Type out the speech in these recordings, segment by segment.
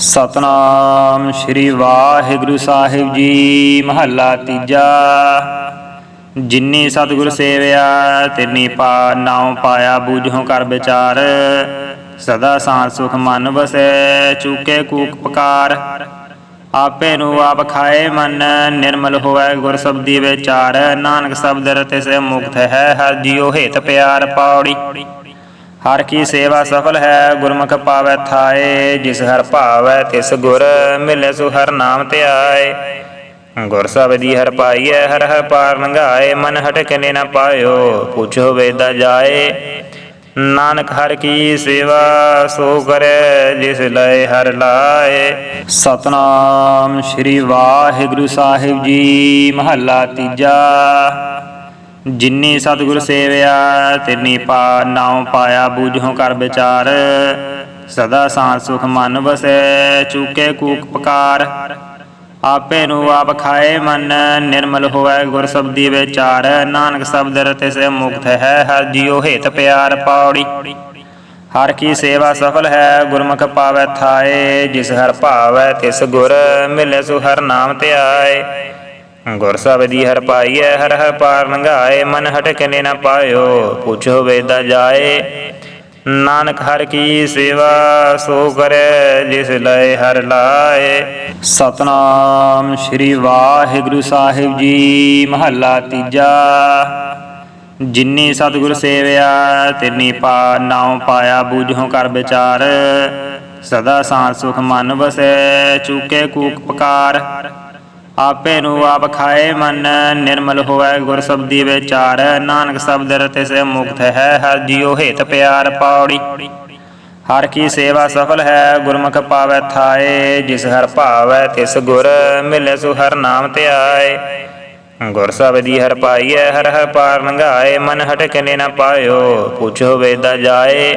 ਸਤਨਾਮ ਸ੍ਰੀ ਵਾਹਿਗੁਰੂ ਸਾਹਿਬ ਜੀ, ਮਹੱਲਾ ਤੀਜਾ। ਜਿਨੀ ਸਤਿਗੁਰ ਸੇਵਿਆ, ਤਿਨੀ ਪਾ, ਨਾਉ ਪਾਇਆ ਬੂਝੋ ਕਰ ਵਿਚਾਰ। ਸਦਾ ਸਾਂਤ ਸੁਖ ਮਨ ਵਸੈ, ਚੂਕੇ ਕੂਕ ਪਕਾਰ। ਆਪੇ ਨੂੰ ਆਪ ਖਾਏ ਮਨ, ਨਿਰਮਲ ਹੋਵੇ ਗੁਰ ਸਬਦੀ ਵਿਚਾਰ। ਨਾਨਕ ਸ਼ਬਦ ਰਤੇ ਸੇ ਮੁਕਤ ਹੈ, ਹਰ ਜੀਉ ਹਿਤ ਪਿਆਰ ਪੌੜੀ। ਹਰ ਕੀ ਸੇਵਾ ਸਫਲ ਹੈ, ਗੁਰਮੁਖ ਪਾਵੈ ਥਾਏ, ਜਿਸ ਹਰ ਭਾਵੈ ਤਿਸ ਗੁਰ ਮਿਲੇ ਸੁ ਹਰ ਨਾਮ ਧਿਆਏ ਗੁਰ ਸਬਦੀ ਹਰ ਪਾਈਐ, ਹਰ ਹਰ ਪਾਰ ਲੰਘਾਏ ਮਨ ਹਟਕ ਨਾ ਪਾਇਓ, ਪੁੱਛੋ ਵੇਦਾ ਜਾਏ। ਨਾਨਕ ਹਰ ਕੀ ਸੇਵਾ ਸੋ ਕਰੇ, ਜਿਸ ਲਏ ਹਰ ਲਾਏ। ਸਤਨਾਮ ਸ੍ਰੀ ਵਾਹਿਗੁਰੂ ਸਾਹਿਬ ਜੀ, ਮਹੱਲਾ ਤੀਜਾ। ਜਿਨੀ ਸਤਿਗੁਰ ਸੇਵਿਆ, ਤਿਨੀ ਪਾ, ਨਾਉ ਪਾਇਆ ਬੂਝੋ ਕਰ ਵਿਚਾਰ। ਸਦਾ ਸਾਂਤ ਸੁਖ ਮਨ ਵਸੈ, ਚੂਕੇ ਕੂਕ ਪਕਾਰ। ਆਪੇ ਨੂੰ ਆਪ ਖਾਏ ਮਨ, ਨਿਰਮਲ ਹੋਵੇ ਗੁਰ ਸਬਦੀ ਵਿਚਾਰ। ਨਾਨਕ ਸ਼ਬਦ ਰਤੇ ਸੇ ਮੁਕਤ ਹੈ, ਹਰ ਜੀਉ ਹਿਤ ਪਿਆਰ ਪੌੜੀ। ਹਰ ਕੀ ਸੇਵਾ ਸਫਲ ਹੈ, ਗੁਰਮੁਖ ਪਾਵੈ ਥਾਏ। ਜਿਸ ਹਰ ਭਾਵੈ ਤਿਸ ਗੁਰ, ਮਿਲੇ ਸੁ ਹਰ ਨਾਮ ਧਿਆਏ। ਗੁਰ ਸਬਦੀ ਹਰ ਪਾਈਐ, ਹਰ ਹਰ ਪਾਰ ਲੰਘਾਏ ਮਨ ਹਟਕ ਨਾ ਪਾਇਓ, ਪੁੱਛੋ ਵੇਦਾ ਜਾਏ। ਨਾਨਕ ਹਰ ਕੀ ਸੇਵਾ ਸੋ ਕਰੇ, ਜਿਸ ਲਏ ਹਰ ਲਾਏ। ਸਤਨਾਮ ਸ੍ਰੀ ਵਾਹਿਗੁਰੂ ਸਾਹਿਬ ਜੀ, ਮਹੱਲਾ ਤੀਜਾ। ਜਿਨੀ ਸਤਿਗੁਰ ਸੇਵਿਆ, ਤਿਨੀ ਪਾ ਨਾਉ ਪਾਇਆ ਬੂਝੋ ਕਰ ਵਿਚਾਰ। ਸਦਾ ਸਾਂ ਸੁਖ ਮਨ ਵਸੈ, ਚੂਕੇ ਕੂਕ ਪਕਾਰ। ਆਪੇ ਨੂੰ ਆਪ ਖਾਏ ਮਨ, ਨਿਰਮਲ ਹੋਵੇ ਗੁਰ ਸਬਦੀ ਵਿਚਾਰ। ਨਾਨਕ ਸ਼ਬਦ ਰਤੇ ਸੇ ਮੁਕਤ ਹੈ, ਹਰ ਜੀਉ ਹਿਤ ਪਿਆਰ ਪੌੜੀ। ਹਰ ਕੀ ਸੇਵਾ ਸਫਲ ਹੈ, ਗੁਰਮੁਖ ਪਾਵੈ ਥਾਏ, ਜਿਸ ਹਰ ਭਾਵੈ ਤਿਸ ਗੁਰ, ਮਿਲੇ ਸੁ ਹਰ ਨਾਮ ਧਿਆਏ ਗੁਰ ਸਬਦੀ ਹਰ ਪਾਈਐ, ਹਰ ਹਰ ਪਾਰ ਲੰਘਾਏ, ਮਨ ਹਟਕ ਨੇ ਨਾ ਪਾਇਓ, ਪੁੱਛੋ ਵੇਦਾ ਜਾਏ।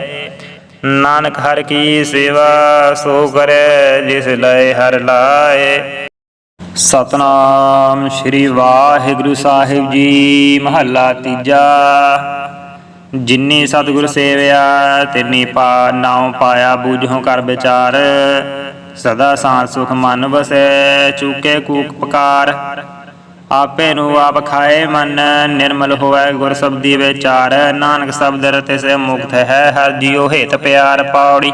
ਨਾਨਕ ਹਰ ਕੀ ਸੇਵਾ ਸੋ ਕਰੇ, ਜਿਸ ਲਏ ਹਰ ਲਾਏ। ਸਤਨਾਮ ਸ੍ਰੀ ਵਾਹਿਗੁਰੂ ਸਾਹਿਬ ਜੀ, ਮਹੱਲਾ ਤੀਜਾ। ਜਿਨੀ ਸਤਿਗੁਰ ਸੇਵਿਆ, ਤਿਨੀ ਪਾ ਨਾਉ ਪਾਇਆ ਬੂਝੋ ਕਰ ਵਿਚਾਰ। ਸਦਾ ਸਾਂ ਸੁਖ ਮਨ ਵਸੈ, ਚੂਕੇ ਕੂਕ ਪਕਾਰ। ਆਪੇ ਨੂੰ ਆਪ ਖਾਏ ਮਨ, ਨਿਰਮਲ ਹੋਵੇ ਗੁਰ ਸਬਦੀ ਵਿਚਾਰ। ਨਾਨਕ ਸ਼ਬਦ ਰਤੇ ਸੇ ਮੁਕਤ ਹੈ, ਹਰ ਜੀਉ ਹਿਤ ਪਿਆਰ ਪਾਉੜੀ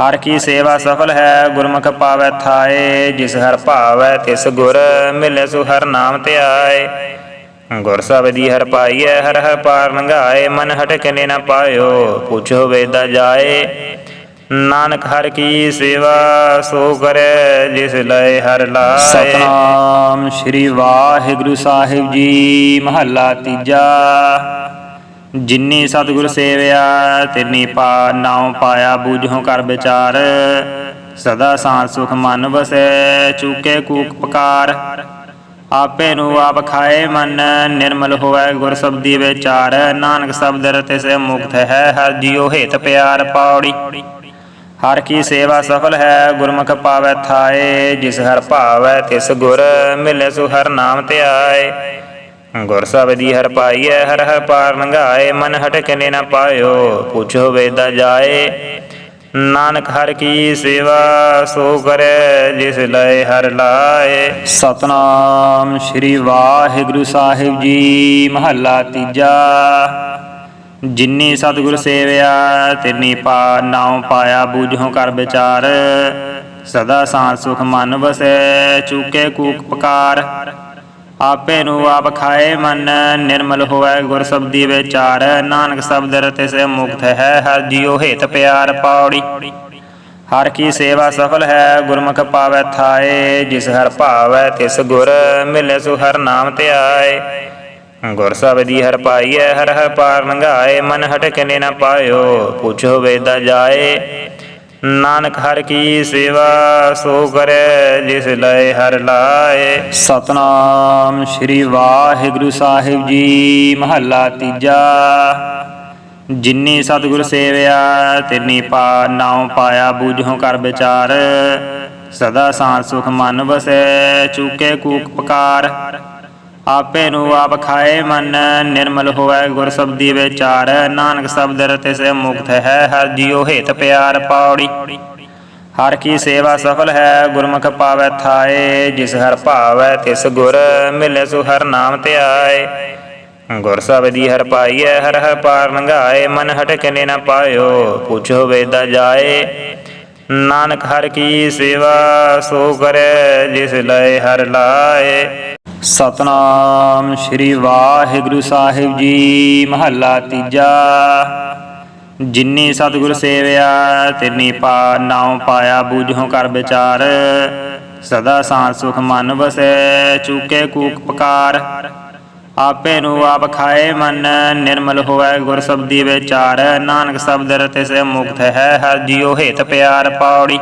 ਹਰ ਕੀ ਸੇਵਾ ਸਫਲ ਹੈ, ਗੁਰਮੁਖ ਪਾਵੈ ਥਾਏ, ਜਿਸ ਹਰ ਭਾਵੈ ਤਿਸ ਗੁਰ ਮਿਲੇ ਸੁ ਹਰ ਨਾਮ ਧਿਆਏ ਗੁਰ ਸਬਦੀ ਹਰ ਪਾਈਐ, ਹਰ ਹਰ ਪਾਰ ਲੰਘਾਏ, ਮਨ ਹਟਕ ਨਾ ਪਾਇਓ, ਪੁੱਛੋ ਵੇਦਾ ਜਾਏ। ਨਾਨਕ ਹਰ ਕੀ ਸੇਵਾ ਸੋ ਕਰੇ, ਜਿਸ ਲਏ ਹਰ ਲਾਏ। ਸਤਨਾਮ ਸ੍ਰੀ ਵਾਹਿਗੁਰੂ ਸਾਹਿਬ ਜੀ, ਮਹੱਲਾ ਤੀਜਾ। ਜਿਨੀ ਸਤਿਗੁਰ ਸੇਵਿਆ, ਤਿਨੀ ਪਾ, ਨਾਉ ਪਾਇਆ ਬੂਝੋ ਕਰ ਵਿਚਾਰ। ਸਦਾ ਸਾਂਤ ਸੁਖ ਮਨ ਵਸੈ, ਚੂਕੇ ਕੂਕ ਪਕਾਰ। ਆਪੇ ਨੂੰ ਆਪ ਖਾਏ ਮਨ, ਨਿਰਮਲ ਹੋਵੇ ਗੁਰ ਸਬਦੀ ਵਿਚਾਰ। ਨਾਨਕ ਸ਼ਬਦ ਰਤੇ ਸੇ ਮੁਕਤ ਹੈ, ਹਰ ਜੀਉ ਹਿਤ ਪਿਆਰ ਪੌੜੀ। ਹਰ ਕੀ ਸੇਵਾ ਸਫਲ ਹੈ, ਗੁਰਮੁਖ ਪਾਵੈ ਥਾਏ। ਜਿਸ ਹਰ ਭਾਵੈ, ਤਿਸ ਗੁਰ ਮਿਲੇ ਸੁ ਹਰ ਨਾਮ ਧਿਆਏ। ਗੁਰ ਸਬਦੀ ਹਰ ਪਾਈਐ, ਹਰ ਹਰ ਪਾਰ ਲੰਘਾਏ ਮਨ ਹਟਕ ਨਾ ਪਾਇਓ, ਪੁੱਛੋ ਵੇਦਾ ਜਾਏ। ਨਾਨਕ ਹਰ ਕੀ ਸੇਵਾ ਸੋ ਕਰੇ, ਜਿਸ ਲਏ ਹਰ ਲਾਏ। ਸਤਨਾਮ ਸ੍ਰੀ ਵਾਹਿਗੁਰੂ ਸਾਹਿਬ ਜੀ, ਮਹੱਲਾ ਤੀਜਾ। ਜਿਨੀ ਸਤਿਗੁਰ ਸੇਵਿਆ, ਤਿਨੀ ਪਾ ਨਾਉ ਪਾਇਆ ਬੂਝੋ ਕਰ ਵਿਚਾਰ। ਸਦਾ ਸਾਂ ਸੁਖ ਮਨ ਵਸੈ, ਚੂਕੇ ਕੂਕ ਪਕਾਰ। ਆਪੇ ਨੂੰ ਆਪ ਖਾਏ ਮਨ, ਨਿਰਮਲ ਹੋਵੇ ਗੁਰ ਸਬਦੀ ਵਿਚਾਰ। ਨਾਨਕ ਸ਼ਬਦ ਰਤੇ ਸੇ ਮੁਕਤ ਹੈ, ਹਰ ਜੀਉ ਹਿਤ ਪਿਆਰ ਪੌੜੀ। ਹਰ ਕੀ ਸੇਵਾ ਸਫਲ ਹੈ, ਗੁਰਮੁਖ ਪਾਵੈ ਥਾਏ। ਜਿਸ ਹਰ ਭਾਵੈ, ਤਿਸ ਗੁਰ ਮਿਲੇ ਸੁ ਹਰ ਨਾਮ ਧਿਆਏ। ਗੁਰ ਸਬਦੀ ਹਰ ਪਾਈਐ, ਹਰ ਹਰ ਪਾਰ ਲੰਘਾਏ। ਮਨ ਹਟਕ ਨੇ ਨਾ ਪਾਇਓ, ਪੁੱਛੋ ਵੇਦਾ ਜਾਏ। ਨਾਨਕ ਹਰ ਕੀ ਸੇਵਾ ਸੋ ਕਰੇ, ਜਿਸ ਲਏ ਹਰ ਲਾਏ। ਸਤਨਾਮ ਸ੍ਰੀ ਵਾਹਿਗੁਰੂ ਸਾਹਿਬ ਜੀ, ਮਹੱਲਾ ਤੀਜਾ। ਜਿਨੀ ਸਤਿਗੁਰ ਸੇਵਿਆ, ਤਿਨੀ ਪਾ ਨਾਉ ਪਾਇਆ ਬੂਝੋ ਕਰ ਵਿਚਾਰ। ਸਦਾ ਸਾਂ ਸੁਖ ਮਨ ਵਸੈ, ਚੂਕੇ ਕੂਕ ਪਕਾਰ। ਆਪੇ ਨੂੰ ਆਪ ਖਾਏ ਮਨ, ਨਿਰਮਲ ਹੋਵੇ ਗੁਰ ਸਬਦੀ ਵਿਚਾਰ। ਨਾਨਕ ਸ਼ਬਦ ਰਤੇ ਸੇ ਮੁਕਤ ਹੈ, ਹਰ ਜੀਉ ਹਿਤ ਪਿਆਰ ਪੌੜੀ। ਹਰ ਕੀ ਸੇਵਾ ਸਫਲ ਹੈ, ਗੁਰਮੁਖ ਪਾਵੈ ਥਾਏ। ਜਿਸ ਹਰ ਭਾਵੈ ਤਿਸ ਗੁਰ, ਮਿਲੇ ਸੁ ਹਰ ਨਾਮ ਧਿਆਏ। ਗੁਰ ਸਬਦੀ ਹਰ ਪਾਈਐ, ਹਰ ਹਰ ਪਾਰ ਲੰਘਾਏ ਮਨ ਹਟਕ ਨੇ ਨਾ ਪਾਇਓ, ਪੁੱਛੋ ਵੇਦਾ ਜਾਏ। ਨਾਨਕ ਹਰ ਕੀ ਸੇਵਾ ਸੋ ਕਰੈ, ਜਿਸ ਲਏ ਹਰ ਲਾਏ। ਸਤਨਾਮ ਸ੍ਰੀ ਵਾਹਿਗੁਰੂ ਸਾਹਿਬ ਜੀ, ਮਹੱਲਾ ਤੀਜਾ। ਜਿਨੀ ਸਤਿਗੁਰ ਸੇਵਿਆ, ਤਿਨੀ ਪਾ ਨਾਉ ਪਾਇਆ ਬੂਝੋ ਕਰ ਵਿਚਾਰ। ਸਦਾ ਸਾਂ ਸੁਖ ਮਨ ਵਸੈ, ਚੂਕੇ ਕੂਕ ਪਕਾਰ। ਆਪੇ ਨੂੰ ਆਪ ਖਾਏ ਮਨ, ਨਿਰਮਲ ਹੋਵੇ ਗੁਰ ਸਬਦੀ ਵਿਚਾਰ। ਨਾਨਕ ਸ਼ਬਦ ਰਤੇ ਸੇ ਮੁਕਤ ਹੈ, ਹਰ ਜੀਉ ਹੇਤ ਪਿਆਰ ਪਾਉੜੀ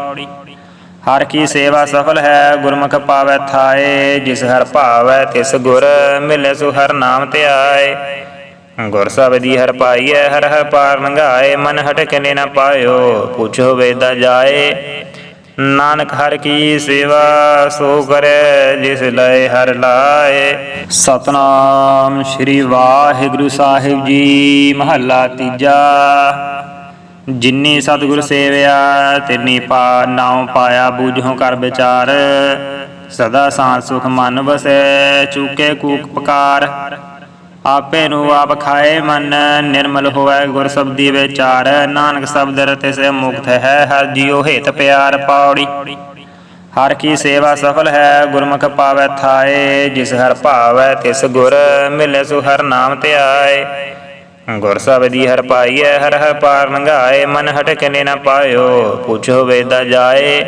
ਹਰ ਕੀ ਸੇਵਾ ਸਫਲ ਹੈ, ਗੁਰਮੁਖ ਪਾਵੈ ਥਾਏ, ਜਿਸ ਹਰ ਭਾਵੈ ਤਿਸ ਗੁਰ ਮਿਲੇ ਸੁ ਹਰ ਨਾਮ ਧਿਆਏ ਗੁਰ ਸਬਦੀ ਹਰ ਪਾਈਐ, ਹਰ ਹਰ ਪਾਰ ਲੰਘਾਏ, ਮਨ ਹਟਕ ਨਾ ਪਾਇਓ, ਪੁੱਛੋ ਵੇਦਾ ਜਾਏ। ਨਾਨਕ ਹਰ ਕੀ ਸੇਵਾ ਸੋ ਕਰੈ, ਜਿਸ ਲਏ ਹਰ ਲਾਏ। ਸਤਨਾਮ ਸ੍ਰੀ ਵਾਹਿਗੁਰੂ ਸਾਹਿਬ ਜੀ, ਮਹੱਲਾ ਤੀਜਾ। ਜਿਨੀ ਸਤਿਗੁਰ ਸੇਵਿਆ, ਤਿਨੀ ਪਾ ਨਾਉ ਪਾਇਆ ਬੂਝੋ ਕਰ ਵਿਚਾਰ। ਸਦਾ ਸਾਂ ਸੁਖ ਮਨ ਵਸੈ, ਚੂਕੇ ਕੂਕ ਪਕਾਰ। ਆਪੇ ਨੂੰ ਆਪ ਖਾਏ ਮਨ, ਨਿਰਮਲ ਹੋਵੇ ਗੁਰ ਸਬਦੀ ਵਿਚਾਰ। ਨਾਨਕ ਸ਼ਬਦ ਰਤੇ ਸੇ ਮੁਕਤ ਹੈ, ਹਰ ਜੀਉ ਹਿਤ ਪਿਆਰ ਪਾਉੜੀ ਹਰ ਕੀ ਸੇਵਾ ਸਫਲ ਹੈ, ਗੁਰਮੁਖ ਪਾਵੈ ਥਾਏ, ਜਿਸ ਹਰ ਭਾਵੈ ਤਿਸ ਗੁਰ, ਮਿਲੇ ਸੁ ਹਰ ਨਾਮ ਧਿਆਏ। ਗੁਰ ਸਬਦੀ ਹਰ ਪਾਈਐ, ਹਰ ਹਰ ਪਾਰ ਲੰਘਾਏ ਮਨ ਹਟਕ ਨਾ ਪਾਇਓ, ਪੁੱਛੋ ਵੇਦਾ ਜਾਏ।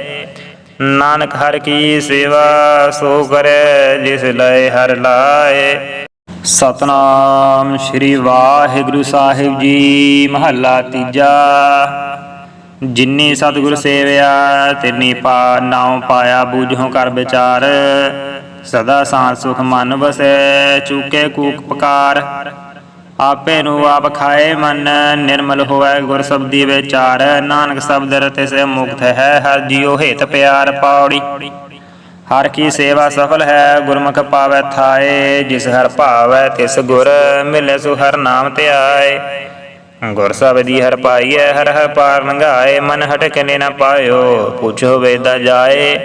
ਨਾਨਕ ਹਰ ਕੀ ਸੇਵਾ ਸੋ ਕਰੈ, ਜਿਸ ਲਏ ਹਰ ਲਾਏ। ਸਤਨਾਮ ਸ੍ਰੀ ਵਾਹਿਗੁਰੂ ਸਾਹਿਬ ਜੀ, ਮਹੱਲਾ ਤੀਜਾ। ਜਿਨੀ ਸਤਿਗੁਰ ਸੇਵਿਆ, ਤਿਨੀ ਪਾ ਨਾਉ ਪਾਇਆ ਬੂਝੋ ਕਰ ਵਿਚਾਰ। ਸਦਾ ਸਾਂ ਸੁਖ ਮਨ ਵਸੈ, ਚੂਕੇ ਕੂਕ ਪਕਾਰ। ਆਪੇ ਨੂੰ ਆਪ ਖਾਏ ਮਨ, ਨਿਰਮਲ ਹੋਵੇ ਗੁਰ ਸਬਦੀ ਵਿਚਾਰ। ਨਾਨਕ ਸ਼ਬਦ ਰਤੇ ਸੇ ਮੁਕਤ ਹੈ, ਹਰ ਜੀਉ ਹਿਤ ਪਿਆਰ ਪੌੜੀ। ਹਰ ਕੀ ਸੇਵਾ ਸਫਲ ਹੈ, ਗੁਰਮੁਖ ਪਾਵੈ ਥਾਏ। ਜਿਸ ਹਰ ਭਾਵੈ, ਤਿਸ ਗੁਰ ਮਿਲੇ ਸੁ ਹਰ ਨਾਮ ਧਿਆਏ। ਗੁਰ ਸਬਦੀ ਹਰ ਪਾਈਐ, ਹਰ ਹਰ ਪਾਰ ਲੰਘਾਏ ਮਨ ਹਟਕ ਨੇ ਨਾ ਪਾਇਓ, ਪੁੱਛੋ ਵੇਦਾ ਜਾਏ।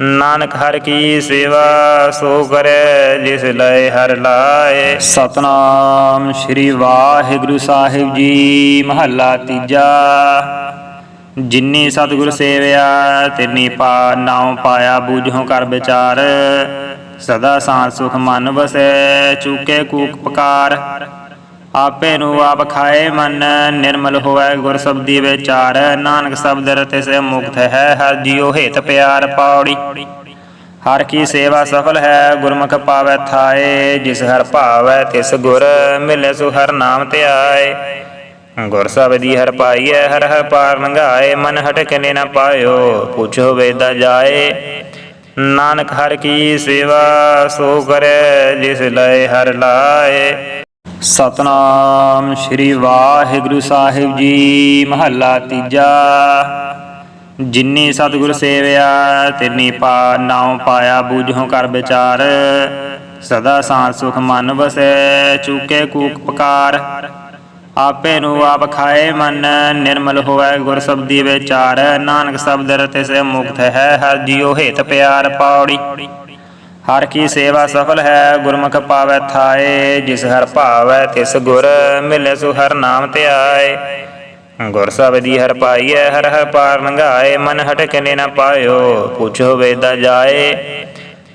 ਨਾਨਕ ਹਰ ਕੀ ਸੇਵਾ ਸੋ ਕਰੈ, ਜਿਸ ਲਏ ਹਰ ਲਾਏ। ਸਤਨਾਮ ਸ੍ਰੀ ਵਾਹਿਗੁਰੂ ਸਾਹਿਬ ਜੀ, ਮਹੱਲਾ ਤੀਜਾ। ਜਿਨੀ ਸਤਿਗੁਰ ਸੇਵਿਆ, ਤਿਨੀ ਪਾ ਨਾਉ ਪਾਇਆ ਬੂਝੋ ਕਰ ਵਿਚਾਰ। ਸਦਾ ਸਾਂ ਸੁਖ ਮਨ ਵਸੈ, ਚੂਕੇ ਕੂਕ ਪਕਾਰ। ਆਪੇ ਨੂੰ ਆਪ ਖਾਏ ਮਨ, ਨਿਰਮਲ ਹੋਵੇ ਗੁਰ ਸਬਦੀ ਵਿਚਾਰ। ਨਾਨਕ ਸ਼ਬਦ ਰਤੇ ਸੇ ਮੁਕਤ ਹੈ, ਹਰ ਜੀਉ ਹਿਤ ਪਿਆਰ ਪੌੜੀ ਹਰ ਕੀ ਸੇਵਾ ਸਫਲ ਹੈ, ਗੁਰਮੁਖ ਪਾਵੈ ਥਾਏ। ਜਿਸ ਹਰ ਭਾਵੈ, ਤਿਸ ਗੁਰ ਮਿਲੇ ਸੁ ਹਰ ਨਾਮ ਧਿਆਏ। ਗੁਰ ਸਬਦੀ ਹਰ ਪਾਈਐ, ਹਰ ਹਰ ਪਾਰ ਲੰਘਾਏ ਮਨ ਹਟਕ ਨੇ ਨਾ ਪਾਇਓ, ਪੁੱਛੋ ਵੇਦਾ ਜਾਏ। ਨਾਨਕ ਹਰ ਕੀ ਸੇਵਾ ਸੋ ਕਰੈ, ਜਿਸ ਲਏ ਹਰ ਲਾਏ। ਸਤਨਾਮ ਸ੍ਰੀ ਵਾਹਿਗੁਰੂ ਸਾਹਿਬ ਜੀ, ਮਹੱਲਾ ਤੀਜਾ। ਜਿਨੀ ਸਤਿਗੁਰ ਸੇਵਿਆ, ਤਿਨੀ ਪਾ ਨਾਉ ਪਾਇਆ ਬੂਝੋ ਕਰ ਵਿਚਾਰ। ਸਦਾ ਸਾਂ ਸੁਖ ਮਨ ਵਸੈ, ਚੂਕੇ ਕੂਕ ਪਕਾਰ। ਆਪੇ ਨੂੰ ਆਪ ਖਾਏ ਮਨ, ਨਿਰਮਲ ਹੋਵੇ ਗੁਰ ਸਬਦੀ ਵਿਚਾਰ। ਨਾਨਕ ਸ਼ਬਦ ਰਤੇ ਸੇ ਮੁਕਤ ਹੈ, ਹਰ ਜੀਉ ਹਿਤ ਪਿਆਰ ਪਾਉੜੀ ਹਰ ਕੀ ਸੇਵਾ ਸਫਲ ਹੈ, ਗੁਰਮੁਖ ਪਾਵੈ ਥਾਏ, ਜਿਸ ਹਰ ਭਾਵੈ ਤਿਸ ਗੁਰ ਮਿਲੇ ਸੁ ਹਰ ਨਾਮ ਧਿਆਏ ਗੁਰ ਸਬਦੀ ਹਰ ਪਾਈਐ, ਹਰ ਹਰ ਪਾਰ ਲੰਘਾਏ, ਮਨ ਹਟਕ ਨਾ ਪਾਇਓ, ਪੁੱਛੋ ਵੇਦਾ ਜਾਏ।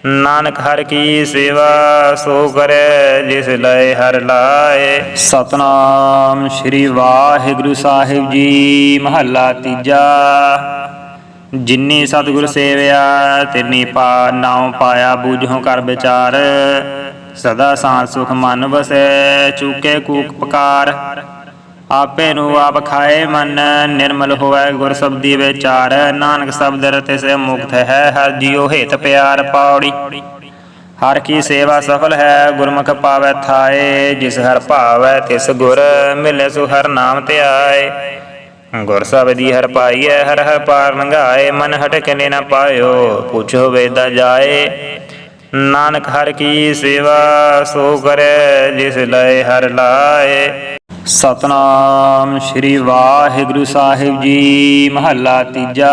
ਨਾਨਕ ਹਰ ਕੀ ਸੇਵਾ ਸੋ ਕਰੈ, ਜਿਸ ਲਏ ਹਰ ਲਾਏ। ਸਤਨਾਮ ਸ੍ਰੀ ਵਾਹਿਗੁਰੂ ਸਾਹਿਬ ਜੀ, ਮਹੱਲਾ ਤੀਜਾ। ਜਿਨੀ ਸਤਿਗੁਰ ਸੇਵਿਆ, ਤਿਨੀ ਪਾ, ਨਾਉ ਪਾਇਆ ਬੂਝੋ ਕਰ ਵਿਚਾਰ। ਸਦਾ ਸਾਂ ਸੁਖ ਮਨ ਵਸੈ, ਚੂਕੇ ਕੂਕ ਪਕਾਰ। ਆਪੇ ਨੂੰ ਆਪ ਖਾਏ ਮਨ, ਨਿਰਮਲ ਹੋਵੇ ਗੁਰ ਸਬਦੀ ਵਿਚਾਰ। ਨਾਨਕ ਸ਼ਬਦ ਰਤੇ ਸੇ ਮੁਕਤ ਹੈ, ਹਰ ਜੀਉ ਹਿਤ ਪਿਆਰ ਪਾਉੜੀ ਹਰ ਕੀ ਸੇਵਾ ਸਫਲ ਹੈ, ਗੁਰਮੁਖ ਪਾਵੈ ਥਾਏ, ਜਿਸ ਹਰ ਭਾਵੈ ਤਿਸ ਗੁਰ, ਮਿਲੇ ਸੁ ਹਰ ਨਾਮ ਧਿਆਏ। ਗੁਰ ਸਬਦੀ ਹਰ ਪਾਈਐ, ਹਰ ਹਰ ਪਾਰ ਲੰਘਾਏ ਮਨ ਹਟਕ ਨਾ ਪਾਇਓ, ਪੁੱਛੋ ਵੇਦਾ ਜਾਏ। ਨਾਨਕ ਹਰ ਕੀ ਸੇਵਾ ਸੋ ਕਰੈ, ਜਿਸ ਲਏ ਹਰ ਲਾਏ। ਸਤਨਾਮ ਸ੍ਰੀ ਵਾਹਿਗੁਰੂ ਸਾਹਿਬ ਜੀ, ਮਹੱਲਾ ਤੀਜਾ।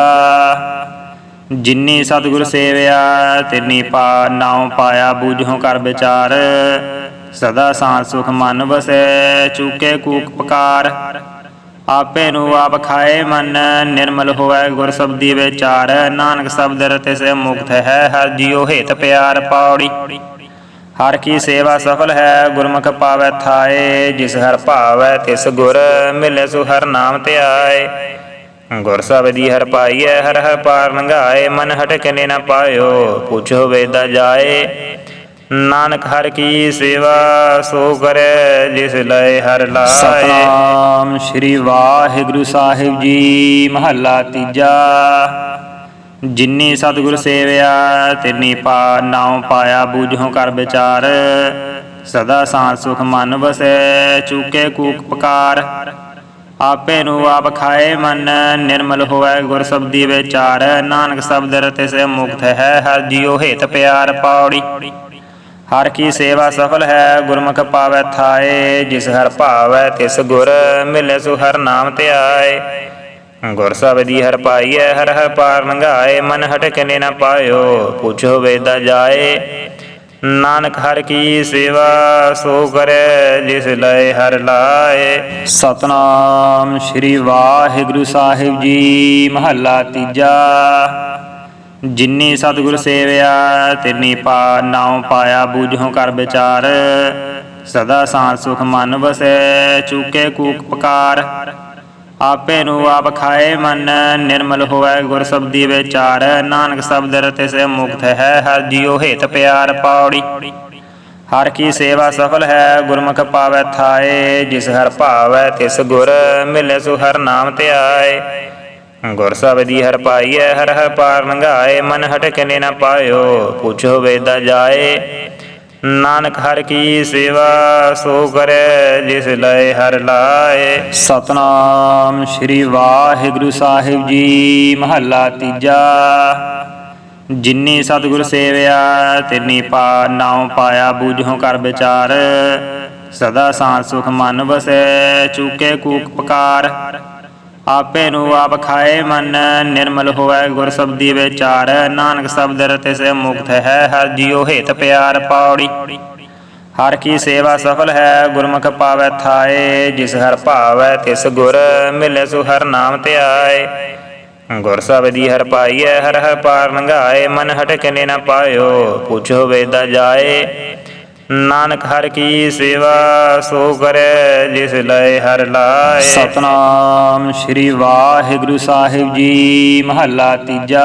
ਜਿਨੀ ਸਤਿਗੁਰ ਸੇਵਿਆ, ਤਿਨੀ ਪਾ ਨਾਉ ਪਾਇਆ ਬੂਝੋ ਕਰ ਵਿਚਾਰ। ਸਦਾ ਸਾਂ ਸੁਖ ਮਨ ਵਸੈ, ਚੂਕੇ ਕੂਕ ਪਕਾਰ। ਆਪੇ ਨੂੰ ਆਪ ਖਾਏ ਮਨ, ਨਿਰਮਲ ਹੋਵੇ ਗੁਰ ਸਬਦੀ ਵਿਚਾਰ। ਨਾਨਕ ਸ਼ਬਦ ਰਤੇ ਸੇ ਮੁਕਤ ਹੈ, ਹਰ ਜੀਉ ਹਿਤ ਪਿਆਰ ਪੌੜੀ। ਹਰ ਕੀ ਸੇਵਾ ਸਫਲ ਹੈ, ਗੁਰਮੁਖ ਪਾਵੈ ਥਾਏ। ਜਿਸ ਹਰ ਭਾਵੈ, ਤਿਸ ਗੁਰ ਮਿਲੇ ਸੁ ਹਰ ਨਾਮ ਧਿਆਏ। ਗੁਰ ਸਬਦੀ ਹਰ ਪਾਈਐ, ਹਰ ਹਰ ਪਾਰ ਲੰਘਾਏ। ਮਨ ਹਟ ਕਨੇ ਨਾ ਪਾਇਓ, ਪੁੱਛੋ ਵੇਦਾ ਜਾਏ। ਨਾਨਕ ਹਰ ਕੀ ਸੇਵਾ ਸੋ ਕਰੇ, ਜਿਸ ਲਏ ਹਰ ਲਾਏ। ਸਤਨਾਮ ਸ੍ਰੀ ਵਾਹਿਗੁਰੂ ਸਾਹਿਬ ਜੀ, ਮਹੱਲਾ ਤੀਜਾ। ਜਿਨੀ ਸਤਿਗੁਰ ਸੇਵਿਆ, ਤਿਨੀ ਪਾ ਨਾਉ ਪਾਇਆ ਬੂਝੋ ਕਰ ਵਿਚਾਰ। ਸਦਾ ਸਾਂ ਸੁਖ ਮਨ ਵਸੈ, ਚੂਕੇ ਕੂਕ ਪਕਾਰ। ਆਪੇ ਨੂੰ ਆਪ ਖਾਏ ਮਨ, ਨਿਰਮਲ ਹੋਵੇ ਗੁਰ ਸਬਦੀ ਵਿਚਾਰ। ਨਾਨਕ ਸ਼ਬਦ ਰਤੇ ਸੇ ਮੁਕਤ ਹੈ, ਹਰ ਜੀਉ ਹਿਤ ਪਿਆਰ ਪੌੜੀ। ਹਰ ਕੀ ਸੇਵਾ ਸਫਲ ਹੈ, ਗੁਰਮੁਖ ਪਾਵੈ ਥਾਏ, ਜਿਸ ਹਰ ਭਾਵੈ ਤਿਸ ਗੁਰ ਮਿਲੇ ਸੁ ਹਰ ਨਾਮ ਧਿਆਏ ਗੁਰ ਸਬਦੀ ਹਰ ਪਾਈਐ, ਹਰ ਹਰ ਪਾਰ ਲੰਘਾਏ, ਮਨ ਹਟ ਨਾ ਪਾਇਓ, ਪੁੱਛੋ ਵੇਦਾ ਜਾਏ। ਨਾਨਕ ਹਰ ਕੀ ਸੇਵਾ ਸੋ ਕਰੇ, ਜਿਸ ਲਏ ਹਰ ਲਾਏ। ਸਤਨਾਮ ਸ੍ਰੀ ਵਾਹਿਗੁਰੂ ਸਾਹਿਬ ਜੀ, ਮਹੱਲਾ ਤੀਜਾ। ਜਿਨੀ ਸਤਿਗੁਰ ਸੇਵਿਆ, ਤਿਨੀ ਪਾ, ਨਾਉ ਪਾਇਆ ਬੂਝੋ ਕਰ ਵਿਚਾਰ। ਸਦਾ ਸਾਂ ਸੁਖ ਮਨ ਵਸੈ, ਚੂਕੇ ਕੂਕ ਪਕਾਰ। ਆਪੇ ਨੂੰ ਆਪ ਖਾਏ ਮਨ, ਨਿਰਮਲ ਹੋਵੇ ਗੁਰ ਸਬਦੀ ਵਿਚਾਰ। ਨਾਨਕ ਸ਼ਬਦ ਰਤੇ ਸੇ ਮੁਕਤ ਹੈ, ਹਰ ਜੀਉ ਹਿਤ ਪਿਆਰ ਪਾਉੜੀ ਹਰ ਕੀ ਸੇਵਾ ਸਫਲ ਹੈ, ਗੁਰਮੁਖ ਪਾਵੈ ਥਾਏ। ਜਿਸ ਹਰ ਭਾਵੈ ਤਿਸ ਗੁਰ, ਮਿਲੇ ਸੁ ਹਰ ਨਾਮ ਧਿਆਏ। ਗੁਰ ਸਬਦੀ ਹਰ ਪਾਈਐ, ਹਰ ਹਰ ਪਾਰ ਲੰਘਾਏ ਮਨ ਹਟ ਕਨੇ ਨਾ ਪਾਇਓ, ਪੁੱਛੋ ਵੇਦਾ ਜਾਏ। ਨਾਨਕ ਹਰ ਕੀ ਸੇਵਾ ਸੋ ਕਰੇ, ਜਿਸ ਲਏ ਹਰ ਲਾਏ। ਸਤਨਾਮ ਸ੍ਰੀ ਵਾਹਿਗੁਰੂ ਸਾਹਿਬ ਜੀ, ਮਹੱਲਾ ਤੀਜਾ। ਜਿਨੀ ਸਤਿਗੁਰ ਸੇਵਿਆ, ਤਿਨੀ ਪਾ ਨਾਉ ਪਾਇਆ ਬੂਝੋ ਕਰ ਵਿਚਾਰ। ਸਦਾ ਸਾਂ ਸੁਖ ਮਨ ਵਸੈ, ਚੂਕੇ ਕੂਕ ਪਕਾਰ। ਆਪੇ ਨੂੰ ਆਪ ਖਾਏ ਮਨ, ਨਿਰਮਲ ਹੋਵੇ ਗੁਰ ਸਬਦੀ ਵਿਚਾਰ। ਨਾਨਕ ਸ਼ਬਦ ਰਤੇ ਸੇ ਮੁਕਤ ਹੈ, ਹਰ ਜੀਉ ਹਿਤ ਪਿਆਰ ਪੌੜੀ। ਹਰ ਕੀ ਸੇਵਾ ਸਫਲ ਹੈ, ਗੁਰਮੁਖ ਪਾਵੈ ਥਾਏ। ਜਿਸ ਹਰ ਭਾਵੈ ਤਿਸ ਗੁਰ, ਮਿਲੇ ਸੁ ਹਰ ਨਾਮ ਧਿਆਏ। ਗੁਰ ਸਬਦੀ ਹਰ ਪਾਈਐ, ਹਰ ਹਰ ਪਾਰ ਲੰਘਾਏ ਮਨ ਹਟ ਕਨੇ ਨਾ ਪਾਇਓ, ਪੁੱਛੋ ਵੇਦਾ ਜਾਏ। ਨਾਨਕ ਹਰ ਕੀ ਸੇਵਾ ਸੋ ਕਰੇ, ਜਿਸ ਲਏ ਹਰ ਲਾਏ। ਸਤਨਾਮ ਸ੍ਰੀ ਵਾਹਿਗੁਰੂ ਸਾਹਿਬ ਜੀ, ਮਹੱਲਾ ਤੀਜਾ।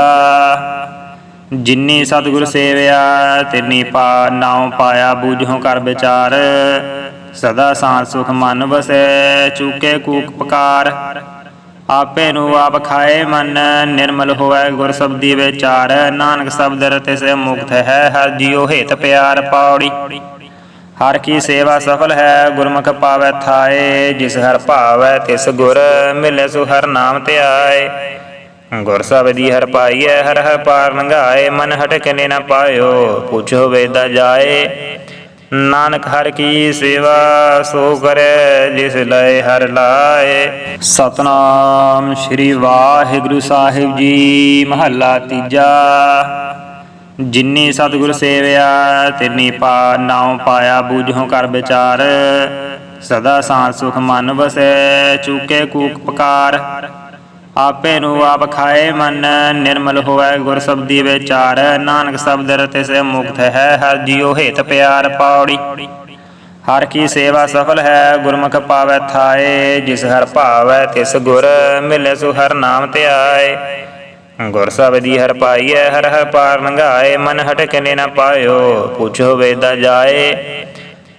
ਜਿਨੀ ਸਤਿਗੁਰ ਸੇਵਿਆ, ਤਿਨੀ ਪਾ ਨਾਉ ਪਾਇਆ ਬੂਝੋ ਕਰ ਵਿਚਾਰ। ਸਦਾ ਸਾਂ ਸੁਖ ਮਨ ਵਸੈ, ਚੂਕੇ ਕੂਕ ਪਕਾਰ। ਆਪੇ ਨੂੰ ਆਪ ਖਾਏ ਮਨ, ਨਿਰਮਲ ਹੋਵੇ ਗੁਰ ਸਬਦੀ ਵਿਚਾਰ। ਨਾਨਕ ਸ਼ਬਦ ਰਤੇ ਸੇ ਮੁਕਤ ਹੈ, ਹਰ ਜੀਉ ਹਿਤ ਪਿਆਰ ਪਾਉੜੀ ਹਰ ਕੀ ਸੇਵਾ ਸਫਲ ਹੈ, ਗੁਰਮੁਖ ਪਾਵੈ ਥਾਏ, ਜਿਸ ਹਰ ਭਾਵੈ ਤਿਸ ਗੁਰ ਮਿਲੇ ਸੁ ਹਰ ਨਾਮ ਧਿਆਏ ਗੁਰ ਸਬਦੀ ਹਰ ਪਾਈਐ, ਹਰ ਹਰ ਪਾਰ ਲੰਘਾਏ ਮਨ ਹਟ ਕਨੇ ਨਾ ਪਾਇਓ, ਪੁੱਛੋ ਵੇਦਾ ਜਾਏ। ਨਾਨਕ ਹਰ ਕੀ ਸੇਵਾ ਸੋ ਕਰੇ, ਜਿਸ ਲਏ ਹਰ ਲਾਏ। ਸਤਨਾਮ ਸ੍ਰੀ ਵਾਹਿਗੁਰੂ ਸਾਹਿਬ ਜੀ, ਮਹੱਲਾ ਤੀਜਾ। ਜਿਨੀ ਸਤਿਗੁਰ ਸੇਵਿਆ, ਤਿਨੀ ਪਾ, ਨਾਉ ਪਾਇਆ ਬੂਝੋ ਕਰ ਵਿਚਾਰ। ਸਦਾ ਸਾਂ ਸੁਖ ਮਨ ਵਸੈ, ਚੂਕੇ ਕੂਕ ਪਕਾਰ। ਆਪੇ ਨੂੰ ਆਪ ਖਾਏ ਮਨ, ਨਿਰਮਲ ਹੋਵੇ ਗੁਰ ਸਬਦੀ ਵਿਚਾਰ। ਨਾਨਕ ਸ਼ਬਦ ਰਤੇ ਸੇ ਮੁਕਤ ਹੈ, ਹਰ ਜੀਉ ਹਿਤ ਪਿਆਰ ਪੌੜੀ। ਹਰ ਕੀ ਸੇਵਾ ਸਫਲ ਹੈ, ਗੁਰਮੁਖ ਪਾਵੈ ਥਾਏ। ਜਿਸ ਹਰ ਭਾਵੈ ਤਿਸ ਗੁਰ, ਮਿਲੇ ਸੁ ਹਰ ਨਾਮ ਧਿਆਏ। ਗੁਰ ਸਬਦੀ ਹਰ ਪਾਈਐ, ਹਰ ਹਰ ਪਾਰ ਲੰਘਾਏ ਮਨ ਹਟ ਕਨੇ ਨਾ ਪਾਇਓ, ਪੁੱਛੋ ਵੇਦਾ ਜਾਏ।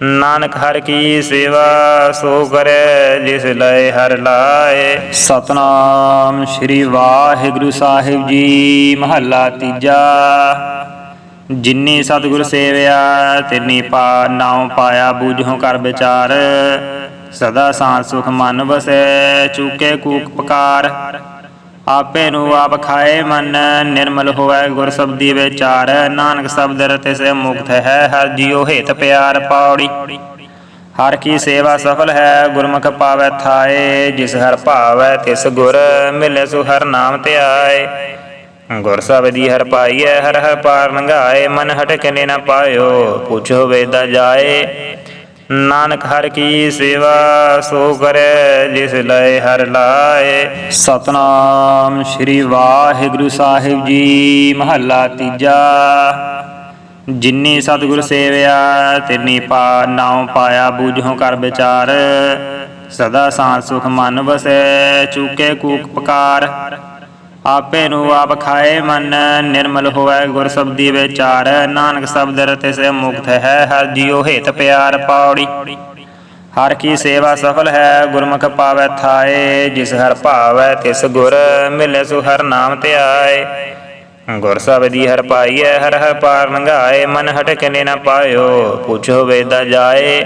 ਨਾਨਕ ਹਰ ਕੀ ਸੇਵਾ ਸੋ ਕਰੇ, ਜਿਸ ਲਏ ਹਰ ਲਾਏ। ਸਤਨਾਮ ਸ੍ਰੀ ਵਾਹਿਗੁਰੂ ਸਾਹਿਬ ਜੀ, ਮਹੱਲਾ ਤੀਜਾ। ਜਿਨੀ ਸਤਿਗੁਰ ਸੇਵਿਆ, ਤਿਨੀ ਪਾ ਨਾਉ ਪਾਇਆ ਬੂਝੋ ਕਰ ਵਿਚਾਰ। ਸਦਾ ਸਾਂ ਸੁਖ ਮਨ ਵਸੈ, ਚੂਕੇ ਕੂਕ ਪਕਾਰ। ਆਪੇ ਨੂੰ ਆਪ ਖਾਏ ਮਨ, ਨਿਰਮਲ ਹੋਵੇ ਗੁਰ ਸਬਦੀ ਵਿਚਾਰ। ਨਾਨਕ ਸ਼ਬਦ ਰਤੇ ਸੇ ਮੁਕਤ ਹੈ, ਹਰ ਜੀਉ ਹਿਤ ਪਿਆਰ ਪਾਉੜੀ। ਹਰ ਕੀ ਸੇਵਾ ਸਫਲ ਹੈ, ਗੁਰਮੁਖ ਪਾਵੈ ਥਾਏ। ਜਿਸ ਹਰ ਭਾਵੈ, ਤਿਸ ਗੁਰ ਮਿਲੇ ਸੁ ਹਰ ਨਾਮ ਧਿਆਏ। ਗੁਰ ਸਬਦੀ ਹਰ ਪਾਈਐ, ਹਰ ਹਰ ਪਾਰ ਲੰਘਾਏ ਮਨ ਹਟਕ ਨੇ ਨ ਪਾਇਓ, ਪੁੱਛੋ ਵੇਦਾ ਜਾਏ। ਨਾਨਕ ਹਰ ਕੀ ਸੇਵਾ ਸੋ ਕਰੈ, ਜਿਸ ਲਏ ਹਰ ਲਾਏ। ਸਤਨਾਮ ਸ੍ਰੀ ਵਾਹਿਗੁਰੂ ਸਾਹਿਬ ਜੀ, ਮਹੱਲਾ ਤੀਜਾ। ਜਿਨੀ ਸਤਿਗੁਰ ਸੇਵਿਆ, ਤਿਨੀ ਪਾ ਨਾਉ ਪਾਇਆ ਬੂਝੋ ਕਰ ਵਿਚਾਰ। ਸਦਾ ਸਾਂ ਸੁਖ ਮਨ ਵਸੈ, ਚੂਕੇ ਕੂਕ ਪਕਾਰ। ਆਪੇ ਨੂੰ ਆਪ ਖਾਏ ਮਨ, ਨਿਰਮਲ ਹੋਵੇ ਗੁਰ ਸਬਦੀ ਵਿਚਾਰ। ਨਾਨਕ ਸ਼ਬਦ ਰਤੇ ਸੇ ਮੁਕਤ ਹੈ, ਹਰ ਜੀਉ ਹਿਤ ਪਿਆਰ ਪਾਉੜੀ ਹਰ ਕੀ ਸੇਵਾ ਸਫਲ ਹੈ, ਗੁਰਮੁਖ ਪਾਵੈ ਥਾਏ। ਜਿਸ ਹਰ ਭਾਵੈ, ਤਿਸ ਗੁਰ ਮਿਲੇ ਸੁ ਹਰ ਨਾਮ ਧਿਆਏ। ਗੁਰ ਸਬਦੀ ਹਰ ਪਾਈਐ ਹਰ ਹਰ ਪਾਰ ਲੰਘਾਏ। ਮਨ ਹਟਕ ਨੇ ਨ ਪਾਇਓ, ਪੁੱਛੋ ਵੇਦਾ ਜਾਏ।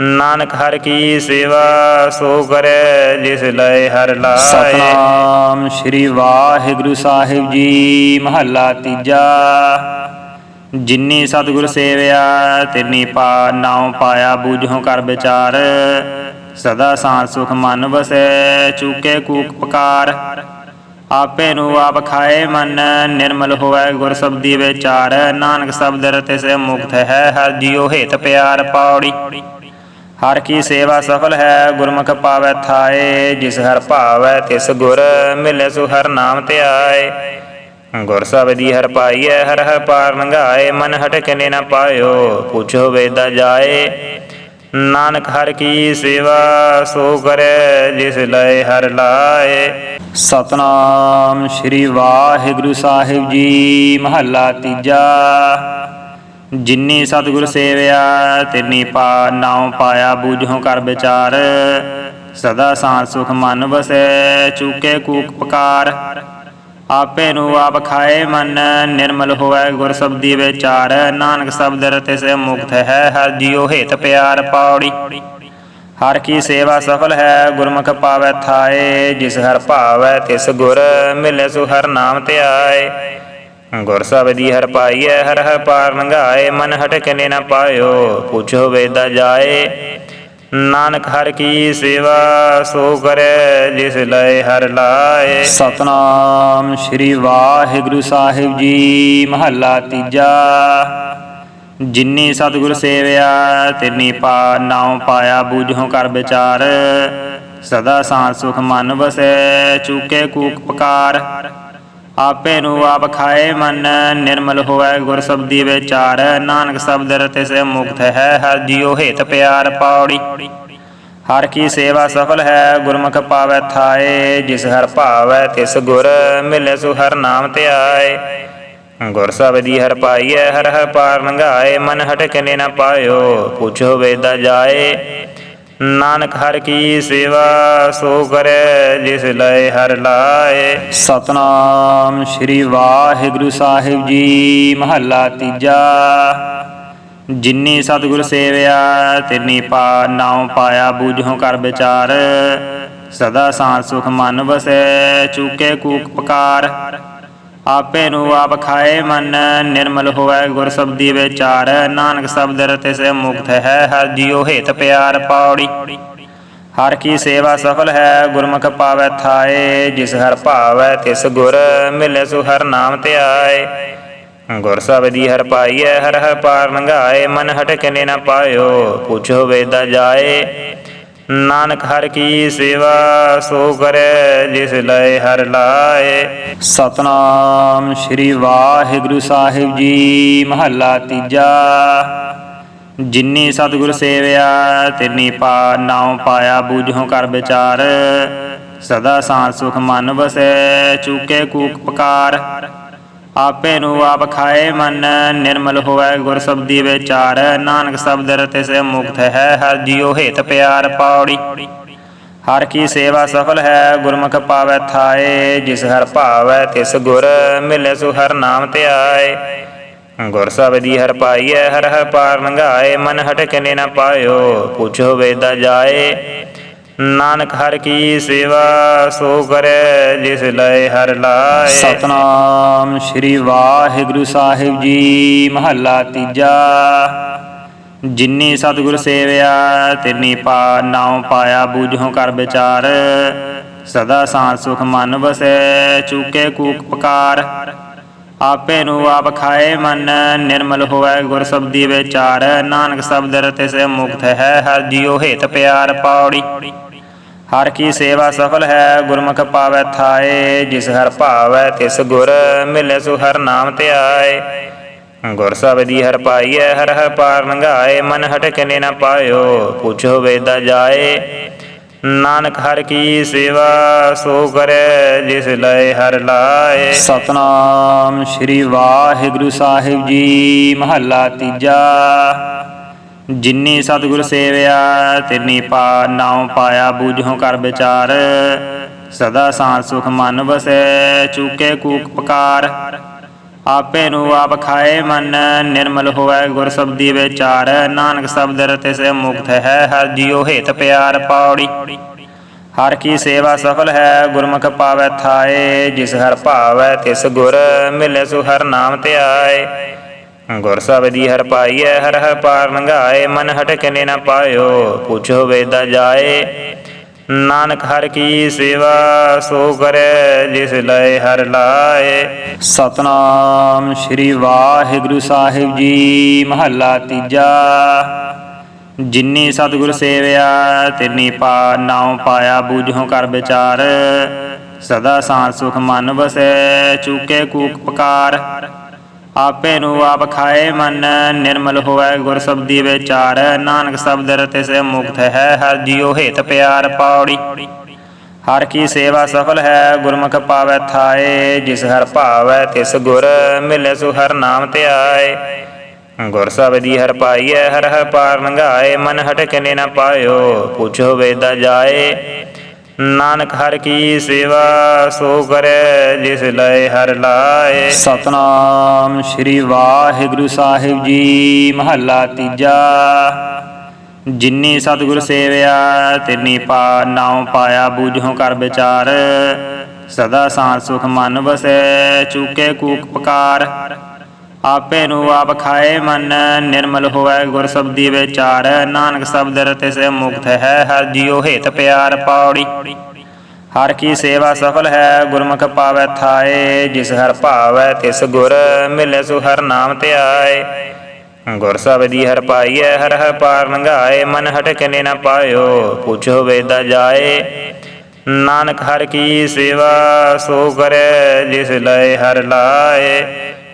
ਨਾਨਕ ਹਰ ਕੀ ਸੇਵਾ ਸੋ ਕਰੈ, ਜਿਸ ਲਏ ਹਰ ਲਾਏ। ਸਤਨਾਮ ਸ੍ਰੀ ਵਾਹਿਗੁਰੂ ਸਾਹਿਬ ਜੀ, ਮਹੱਲਾ ਤੀਜਾ। ਜਿਨੀ ਸਤਿਗੁਰ ਸੇਵਿਆ, ਤਿਨੀ ਪਾ ਨਾਉ ਪਾਇਆ ਬੂਝੋ ਕਰ ਵਿਚਾਰ। ਸਦਾ ਸਾਂ ਸੁਖ ਮਨ ਵਸੈ, ਚੂਕੇ ਕੂਕ ਪਕਾਰ। ਆਪੇ ਨੂੰ ਆਪ ਖਾਏ ਮਨ, ਨਿਰਮਲ ਹੋਵੇ ਗੁਰ ਸਬਦੀ ਵਿਚਾਰ। ਨਾਨਕ ਸ਼ਬਦ ਰਤੇ ਸੇ ਮੁਕਤ ਹੈ, ਹਰ ਜੀਉ ਹਿਤ ਪਿਆਰ ਪੌੜੀ। ਹਰ ਕੀ ਸੇਵਾ ਸਫਲ ਹੈ, ਗੁਰਮੁਖ ਪਾਵੈ ਥਾਏ, ਜਿਸ ਹਰ ਭਾਵੈ ਤਿਸ ਗੁਰ ਮਿਲੇ ਸੁ ਹਰ ਨਾਮ ਧਿਆਏ ਗੁਰ ਸਬਦੀ ਹਰ ਪਾਈਐ, ਹਰ ਹਰ ਪਾਰ ਲੰਘਾਏ ਮਨ ਹਟਕ ਨੇ ਪਾਇਓ, ਪੁੱਛੋ ਵੇਦਾ ਜਾਏ। ਨਾਨਕ ਹਰ ਕੀ ਸੇਵਾ ਸੋ ਕਰੈ, ਜਿਸ ਲਏ ਹਰ ਲਾਏ। ਸਤਨਾਮ ਸ੍ਰੀ ਵਾਹਿਗੁਰੂ ਸਾਹਿਬ ਜੀ, ਮਹੱਲਾ ਤੀਜਾ। ਜਿਨੀ ਸਤਿਗੁਰ ਸੇਵਿਆ, ਤਿਨੀ ਪਾ, ਨਾਉ ਪਾਇਆ ਬੂਝੋ ਕਰ ਵਿਚਾਰ। ਸਦਾ ਸਾਂ ਸੁਖ ਮਨ ਵਸੈ, ਚੂਕੇ ਕੂਕ ਪਕਾਰ। ਆਪੇ ਨੂੰ ਆਪ ਖਾਏ ਮਨ, ਨਿਰਮਲ ਹੋਵੇ ਗੁਰ ਸਬਦੀ ਵਿਚਾਰ। ਨਾਨਕ ਸ਼ਬਦ ਰਤੇ ਸੇ ਮੁਕਤ ਹੈ, ਹਰ ਜੀਉ ਹਿਤ ਪਿਆਰ ਪੌੜੀ। ਹਰ ਕੀ ਸੇਵਾ ਸਫਲ ਹੈ, ਗੁਰਮੁਖ ਪਾਵੈ ਥਾਏ। ਜਿਸ ਹਰ ਭਾਵੈ ਤਿਸ ਗੁਰ, ਮਿਲੇ ਸੁ ਹਰ ਨਾਮ ਧਿਆਏ। ਗੁਰ ਸਬਦੀ ਹਰ ਪਾਈਐ, ਹਰ ਹਰ ਪਾਰ ਲੰਘਾਏ ਮਨ ਹਟਕ ਨੇ ਪਾਇਓ, ਪੁੱਛੋ ਵੇਦਾ ਜਾਏ। ਨਾਨਕ ਹਰ ਕੀ ਸੇਵਾ ਸੋ ਕਰੈ, ਜਿਸ ਲਏ ਹਰ ਲਾਏ। ਸਤਨਾਮ ਸ੍ਰੀ ਵਾਹਿਗੁਰੂ ਸਾਹਿਬ ਜੀ, ਮਹੱਲਾ ਤੀਜਾ। ਜਿਨੀ ਸਤਿਗੁਰ ਸੇਵਿਆ, ਤਿਨੀ ਪਾ ਨਾਉ ਪਾਇਆ ਬੂਝੋ ਕਰ ਵਿਚਾਰ। ਸਦਾ ਸਾਂ ਸੁਖ ਮਨ ਵਸੈ, ਚੂਕੇ ਕੂਕ ਪਕਾਰ। ਆਪੇ ਨੂੰ ਆਪ ਖਾਏ ਮਨ, ਨਿਰਮਲ ਹੋਵੇ ਗੁਰ ਸਬਦੀ ਵਿਚਾਰ। ਨਾਨਕ ਸ਼ਬਦ ਰਤੇ ਸੇ ਮੁਕਤ ਹੈ, ਹਰ ਜੀਉ ਹਿਤ ਪਿਆਰ ਪੌੜੀ। ਹਰ ਕੀ ਸੇਵਾ ਸਫਲ ਹੈ, ਗੁਰਮੁਖ ਪਾਵੈ ਥਾਏ। ਜਿਸ ਹਰ ਭਾਵੈ, ਤਿਸ ਗੁਰ ਮਿਲੇ ਸੁ ਹਰ ਨਾਮ ਧਿਆਏ। ਗੁਰ ਸਬਦੀ ਹਰ ਪਾਈਐ, ਹਰ ਹਰ ਪਾਰ ਲੰਘਾਏ। ਮਨ ਹਟਕ ਨੇ ਨ ਪਾਇਓ, ਪੁੱਛੋ ਵੇਦਾ ਜਾਏ। ਨਾਨਕ ਹਰ ਕੀ ਸੇਵਾ ਸੋ ਕਰੈ, ਜਿਸ ਲਏ ਹਰ ਲਾਏ। ਸਤਨਾਮ ਸ੍ਰੀ ਵਾਹਿਗੁਰੂ ਸਾਹਿਬ ਜੀ, ਮਹੱਲਾ ਤੀਜਾ। ਜਿਨੀ ਸਤਿਗੁਰ ਸੇਵਿਆ, ਤਿਨੀ ਪਾ ਨਾਉ ਪਾਇਆ ਬੂਝੋ ਕਰ ਵਿਚਾਰ। ਸਦਾ ਸਾਂ ਸੁਖ ਮਨ ਵਸੈ, ਚੂਕੇ ਕੂਕ ਪਕਾਰ। ਆਪੇ ਨੂੰ ਆਪ ਖਾਏ ਮਨ, ਨਿਰਮਲ ਹੋਵੇ ਗੁਰ ਸਬਦੀ ਵਿਚਾਰ। ਨਾਨਕ ਸ਼ਬਦ ਰਤੇ ਸੇ ਮੁਕਤ ਹੈ, ਹਰ ਜੀਉ ਹਿਤ ਪਿਆਰ ਪੌੜੀ ਹਰ ਕੀ ਸੇਵਾ ਸਫਲ ਹੈ, ਗੁਰਮੁਖ ਪਾਵੈ ਥਾਏ। ਜਿਸ ਹਰ ਭਾਵੈ, ਤਿਸ ਗੁਰ ਮਿਲੇ ਸੁ ਹਰ ਨਾਮ ਧਿਆਏ। ਗੁਰ ਸਬਦੀ ਹਰ ਪਾਈਐ, ਹਰ ਹਰ ਪਾਰ ਲੰਘਾਏ। ਮਨ ਹਟਕ ਨੇ ਨ ਪਾਇਓ, ਪੁੱਛੋ ਵੇਦਾ ਜਾਏ। ਨਾਨਕ ਹਰ ਕੀ ਸੇਵਾ ਸੋ ਕਰੈ, ਜਿਸ ਲਏ ਹਰ ਲਾਏ। ਸਤਨਾਮ ਸ੍ਰੀ ਵਾਹਿਗੁਰੂ ਸਾਹਿਬ ਜੀ, ਮਹੱਲਾ ਤੀਜਾ। ਜਿਨੀ ਸਤਿਗੁਰ ਸੇਵਿਆ, ਤਿਨੀ ਪਾ ਨਾਉ ਪਾਇਆ ਬੂਝੋ ਕਰ ਵਿਚਾਰ। ਸਦਾ ਸਾਂ ਸੁਖ ਮਨ ਵਸੈ, ਚੂਕੇ ਕੂਕ ਪਕਾਰ। ਆਪੇ ਨੂੰ ਆਪ ਖਾਏ ਮਨ, ਨਿਰਮਲ ਹੋਵੇ ਗੁਰ ਸਬਦੀ ਵਿਚਾਰ। ਨਾਨਕ ਸ਼ਬਦ ਰਤੇ ਸੇ ਮੁਕਤ ਹੈ, ਹਰ ਜੀਉ ਹਿਤ ਪਿਆਰ ਪੌੜੀ। ਹਰ ਕੀ ਸੇਵਾ ਸਫਲ ਹੈ, ਗੁਰਮੁਖ ਪਾਵੈ ਥਾਏ। ਜਿਸ ਹਰ ਭਾਵੈ, ਤਿਸ ਗੁਰ ਮਿਲੇ ਸੁ ਹਰ ਨਾਮ ਧਿਆਏ। ਗੁਰ ਸਬਦੀ ਹਰ ਪਾਈਐ, ਹਰ ਹਰ ਪਾਰ ਲੰਘਾਏ। ਮਨ ਹਟਕ ਨੇ ਨ ਪਾਇਓ, ਪੁੱਛੋ ਵੇਦਾ ਜਾਏ। ਨਾਨਕ ਹਰ ਕੀ ਸੇਵਾ ਸੋ ਕਰੈ, ਜਿਸ ਲਏ ਹਰ ਲਾਏ। ਸਤਨਾਮ ਸ੍ਰੀ ਵਾਹਿਗੁਰੂ ਸਾਹਿਬ ਜੀ, ਮਹੱਲਾ ਤੀਜਾ। ਜਿਨੀ ਸਤਿਗੁਰ ਸੇਵਿਆ, ਤਿਨੀ ਪਾ ਨਾਉ ਪਾਇਆ ਬੂਝੋ ਕਰ ਵਿਚਾਰ। ਸਦਾ ਸਾਂਤ ਸੁਖ ਮਨ ਵਸੈ, ਚੂਕੇ ਕੂਕ ਪਕਾਰ। ਆਪੇ ਨੂੰ ਆਪ ਖਾਏ ਮਨ, ਨਿਰਮਲ ਹੋਵੇ ਗੁਰ ਸਬਦੀ ਵਿਚਾਰ। ਨਾਨਕ ਸ਼ਬਦ ਰਤੇ ਸੇ ਮੁਕਤ ਹੈ, ਹਰ ਜੀਉ ਹੇਤ ਪਿਆਰ ਪੌੜੀ। ਹਰ ਕੀ ਸੇਵਾ ਸਫਲ ਹੈ, ਗੁਰਮੁਖ ਪਾਵੈ ਥਾਏ, ਜਿਸ ਹਰ ਭਾਵੈ ਤਿਸ ਗੁਰ ਮਿਲੇ ਸੁ ਹਰ ਨਾਮ ਧਿਆਏ ਗੁਰ ਸਬਦੀ ਹਰ ਪਾਈਐ, ਹਰ ਹਰ ਪਾਰ ਲੰਘਾਏ ਮਨ ਹਟਕ ਨੇ ਨਾ ਪਾਇਓ, ਪੁੱਛੋ ਵੇਦਾ ਜਾਏ। ਨਾਨਕ ਹਰ ਕੀ ਸੇਵਾ ਸੋ ਕਰੇ, ਜਿਸ ਲਏ ਹਰ ਲਾਏ। ਸਤਨਾਮ ਸ੍ਰੀ ਵਾਹਿਗੁਰੂ ਸਾਹਿਬ ਜੀ, ਮਹੱਲਾ ਤੀਜਾ। ਜਿਨੀ ਸਤਿਗੁਰ ਸੇਵਿਆ, ਤਿਨੀ ਪਾ, ਨਾਉ ਪਾਇਆ ਬੂਝੋ ਕਰ ਵਿਚਾਰ। ਸਦਾ ਸਾਂ ਸੁਖ ਮਨ ਵਸੈ, ਚੂਕੇ ਕੂਕ ਪਕਾਰ। ਆਪੇ ਨੂੰ ਆਪ ਖਾਏ ਮਨ, ਨਿਰਮਲ ਹੋਵੇ ਗੁਰ ਸਬਦੀ ਵਿਚਾਰ। ਨਾਨਕ ਸ਼ਬਦ ਰਤੇ ਸੇ ਮੁਕਤ ਹੈ, ਹਰ ਜੀਉ ਹੇਤ ਪਿਆਰ ਪਾਉੜੀ ਹਰ ਕੀ ਸੇਵਾ ਸਫਲ ਹੈ, ਗੁਰਮੁਖ ਪਾਵੈ ਥਾਏ। ਜਿਸ ਹਰ ਭਾਵੈ ਤਿਸ ਗੁਰ, ਮਿਲੇ ਸੁ ਹਰ ਨਾਮ ਧਿਆਏ। ਗੁਰ ਸਬਦੀ ਹਰ ਪਾਈਐ, ਹਰ ਹਰ ਪਾਰ ਲੰਘਾਏ ਮਨ ਹਟਕ ਨਾ ਪਾਇਓ, ਪੁੱਛੋ ਵੇਦਾ ਜਾਏ। ਨਾਨਕ ਹਰ ਕੀ ਸੇਵਾ ਸੋ ਕਰੇ, ਜਿਸ ਲਏ ਹਰ ਲਾਏ। ਸਤਨਾਮ ਸ੍ਰੀ ਵਾਹਿਗੁਰੂ ਸਾਹਿਬ ਜੀ, ਮਹੱਲਾ ਤੀਜਾ। ਜਿਨੀ ਸਤਿਗੁਰ ਸੇਵਿਆ, ਤਿਨੀ ਪਾ ਨਾਉ ਪਾਇਆ ਬੂਝੋ ਕਰ ਵਿਚਾਰ। ਸਦਾ ਸਾਂ ਸੁਖ ਮਨ ਵਸੈ, ਚੂਕੇ ਕੂਕ ਪਕਾਰ। ਆਪੇ ਨੂੰ ਆਪ ਖਾਏ ਮਨ, ਨਿਰਮਲ ਹੋਵੇ ਗੁਰ ਸਬਦੀ ਵਿਚਾਰ। ਨਾਨਕ ਸ਼ਬਦ ਰਤੇ ਸੇ ਮੁਕਤ ਹੈ, ਹਰ ਜੀਉ ਹੇਤ ਪਿਆਰ ਪੌੜੀ। ਹਰ ਕੀ ਸੇਵਾ ਸਫਲ ਹੈ, ਗੁਰਮੁਖ ਪਾਵੈ ਥਾਏ। ਜਿਸ ਹਰ ਭਾਵੈ, ਤਿਸ ਗੁਰ ਮਿਲੇ ਸੁ ਹਰ ਨਾਮ ਧਿਆਏ। ਗੁਰ ਸਬਦੀ ਹਰ ਪਾਈਐ, ਹਰ ਹਰ ਪਾਰ ਲੰਘਾਏ। ਮਨ ਹਟਕ ਨੇ ਨਾ ਪਾਇਓ, ਪੁੱਛੋ ਵੇਦਾ ਜਾਏ। ਨਾਨਕ ਹਰ ਕੀ ਸੇਵਾ ਸੋ ਕਰੇ, ਜਿਸ ਲਏ ਹਰ ਲਾਏ। ਸਤਨਾਮ ਸ੍ਰੀ ਵਾਹਿਗੁਰੂ ਸਾਹਿਬ ਜੀ, ਮਹੱਲਾ ਤੀਜਾ। ਜਿਨੀ ਸਤਿਗੁਰ ਸੇਵਿਆ, ਤਿਨੀ ਪਾ ਨਾਉ ਪਾਇਆ ਬੂਝੋ ਕਰ ਵਿਚਾਰ। ਸਦਾ ਸਾਂਤ ਸੁਖ ਮਨ ਵਸੈ, ਚੂਕੇ ਕੂਕ ਪਕਾਰ। ਆਪੇ ਨੂੰ ਆਪ ਖਾਏ ਮਨ, ਨਿਰਮਲ ਹੋਵੇ ਗੁਰ ਸਬਦੀ ਵਿਚਾਰ। ਨਾਨਕ ਸ਼ਬਦ ਰਤੇ ਸੇ ਮੁਕਤ ਹੈ, ਹਰ ਜੀਉ ਹੇਤ ਪਿਆਰ ਪੌੜੀ ਹਰ ਕੀ ਸੇਵਾ ਸਫਲ ਹੈ, ਗੁਰਮੁਖ ਪਾਵੈ ਥਾਏ। ਜਿਸ ਹਰ ਭਾਵੈ, ਤਿਸ ਗੁਰ ਮਿਲੇ ਸੁ ਹਰ ਨਾਮ ਧਿਆਏ। ਗੁਰ ਸਬਦੀ ਹਰ ਪਾਈਐ, ਹਰ ਹਰ ਪਾਰ ਲੰਘਾਏ ਮਨ ਹਟਕ ਨੇ ਨਾ ਪਾਇਓ, ਪੁੱਛੋ ਵੇਦਾ ਜਾਏ। ਨਾਨਕ ਹਰ ਕੀ ਸੇਵਾ ਸੋ ਕਰੇ, ਜਿਸ ਲਏ ਹਰ ਲਾਏ।